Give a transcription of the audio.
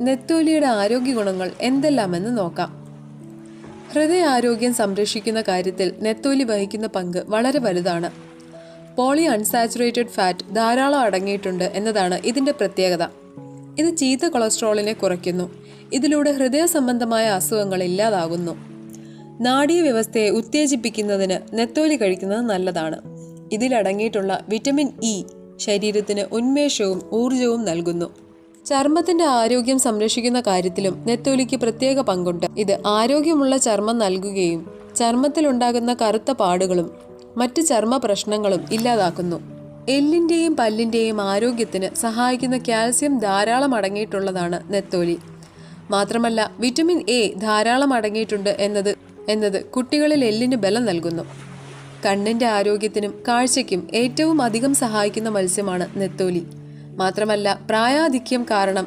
നെത്തോലിയുടെ ആരോഗ്യ ഗുണങ്ങൾ എന്തെല്ലാമെന്ന് നോക്കാം. ഹൃദയ ആരോഗ്യം സംരക്ഷിക്കുന്ന കാര്യത്തിൽ നെത്തോലി വഹിക്കുന്ന പങ്ക് വളരെ വലുതാണ്. പോളി അൺസാച്ചുറേറ്റഡ് ഫാറ്റ് ധാരാളം അടങ്ങിയിട്ടുണ്ട് എന്നതാണ് ഇതിന്റെ പ്രത്യേകത. ഇത് ചീത്ത കൊളസ്ട്രോളിനെ കുറയ്ക്കുന്നു. ഇതിലൂടെ ഹൃദയ സംബന്ധമായ അസുഖങ്ങൾ ഇല്ലാതാകുന്നു. നാഡീവ്യവസ്ഥയെ ഉത്തേജിപ്പിക്കുന്നതിന് നെത്തോലി കഴിക്കുന്നത് നല്ലതാണ്. ഇതിലടങ്ങിയിട്ടുള്ള വിറ്റമിൻ ഇ ശരീരത്തിന് ഉന്മേഷവും ഊർജവും നൽകുന്നു. ചർമ്മത്തിന്റെ ആരോഗ്യം സംരക്ഷിക്കുന്ന കാര്യത്തിലും നെത്തോലിക്ക് പ്രത്യേക പങ്കുണ്ട്. ഇത് ആരോഗ്യമുള്ള ചർമ്മം നൽകുകയും ചർമ്മത്തിലുണ്ടാകുന്ന കറുത്ത പാടുകളും മറ്റ് ചർമ്മ പ്രശ്നങ്ങളും ഇല്ലാതാക്കുന്നു. എല്ലിന്റെയും പല്ലിന്റെയും ആരോഗ്യത്തിന് സഹായിക്കുന്ന കാൽസ്യം ധാരാളം അടങ്ങിയിട്ടുള്ളതാണ് നെത്തോലി. മാത്രമല്ല വിറ്റമിൻ എ ധാരാളം അടങ്ങിയിട്ടുണ്ട് എന്നത് എന്നത് കുട്ടികളിൽ എല്ലിന് ബലം നൽകുന്നു. കണ്ണിന്റെ ആരോഗ്യത്തിനും കാഴ്ചയ്ക്കും ഏറ്റവും അധികം സഹായിക്കുന്ന മത്സ്യമാണ് നെത്തോലി. മാത്രമല്ല പ്രായാധിക്യം കാരണം